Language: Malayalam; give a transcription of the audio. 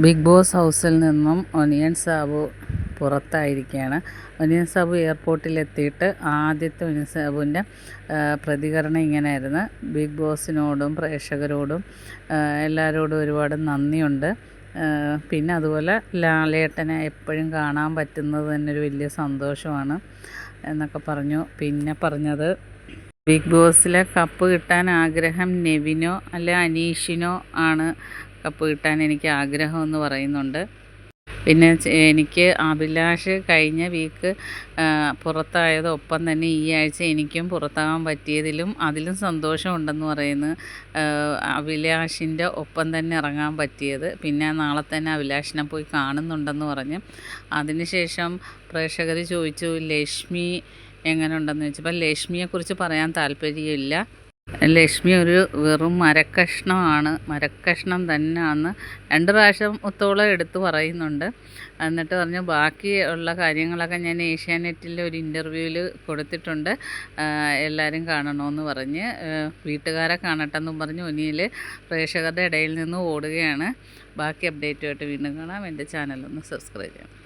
ബിഗ് ബോസ് ഹൗസിൽ നിന്നും ഒനിയൻ സാബു പുറത്തായിരിക്കുകയാണ്. ഒനിയൻ സാബു എയർപോർട്ടിലെത്തിയിട്ട് ആദ്യത്തെ ഒനിയൻ സാബുവിന്റെ പ്രതികരണം ഇങ്ങനെയായിരുന്നു. ബിഗ് ബോസിനോടും പ്രേക്ഷകരോടും എല്ലാവരോടും ഒരുപാട് നന്ദിയുണ്ട്. പിന്നെ അതുപോലെ ലാലേട്ടനെ എപ്പോഴും കാണാൻ പറ്റുന്നത് തന്നെ ഒരു വലിയ സന്തോഷമാണ് എന്നൊക്കെ പറഞ്ഞു. പിന്നെ പറഞ്ഞത് ബിഗ് ബോസിലെ കപ്പ് കിട്ടാൻ ആഗ്രഹം നെവിനോ അല്ലെ അനീഷിനോ ആണ്. കപ്പ് കിട്ടാൻ എനിക്ക് ആഗ്രഹമെന്ന് പറയുന്നുണ്ട്. പിന്നെ എനിക്ക് അഭിലാഷ് കഴിഞ്ഞ വീക്ക് പുറത്തായതൊപ്പം തന്നെ ഈ ആഴ്ച എനിക്കും പുറത്താകാൻ പറ്റിയതിലും അതിലും സന്തോഷമുണ്ടെന്ന് പറയുന്നു. അഭിലാഷിന്റെ ഒപ്പം തന്നെ ഇറങ്ങാൻ പറ്റിയത്. പിന്നെ നാളെ തന്നെ അഭിലാഷിനെ പോയി കാണുന്നുണ്ടെന്ന് പറഞ്ഞ്. അതിനുശേഷം പ്രേക്ഷകർ ചോദിച്ചു ലക്ഷ്മി എങ്ങനെ ഉണ്ടെന്ന് ചോദിച്ചപ്പോൾ ലക്ഷ്മിയെക്കുറിച്ച് പറയാൻ താല്പര്യമില്ല. ലക്ഷ്മി ഒരു വെറും മരക്കഷ്ണമാണ്. മരക്കഷ്ണം തന്നെയാണെന്ന് രണ്ട് പ്രാവശ്യം ഒത്തോളം എടുത്തു പറയുന്നുണ്ട്. എന്നിട്ട് പറഞ്ഞു ബാക്കി ഉള്ള കാര്യങ്ങളൊക്കെ ഞാൻ ഏഷ്യാനെറ്റിൽ ഒരു ഇന്റർവ്യൂവിൽ കൊടുത്തിട്ടുണ്ട്. എല്ലാവരും കാണണമെന്ന് പറഞ്ഞ് വീട്ടുകാരെ കാണട്ടെന്നും പറഞ്ഞ് ഒനിയിൽ പ്രേക്ഷകരുടെ ഇടയിൽ നിന്ന് ഓടുകയാണ്. ബാക്കി അപ്ഡേറ്റുമായിട്ട് വീണ്ടും കാണാം. എന്റെ ചാനലൊന്ന് സബ്സ്ക്രൈബ് ചെയ്യണം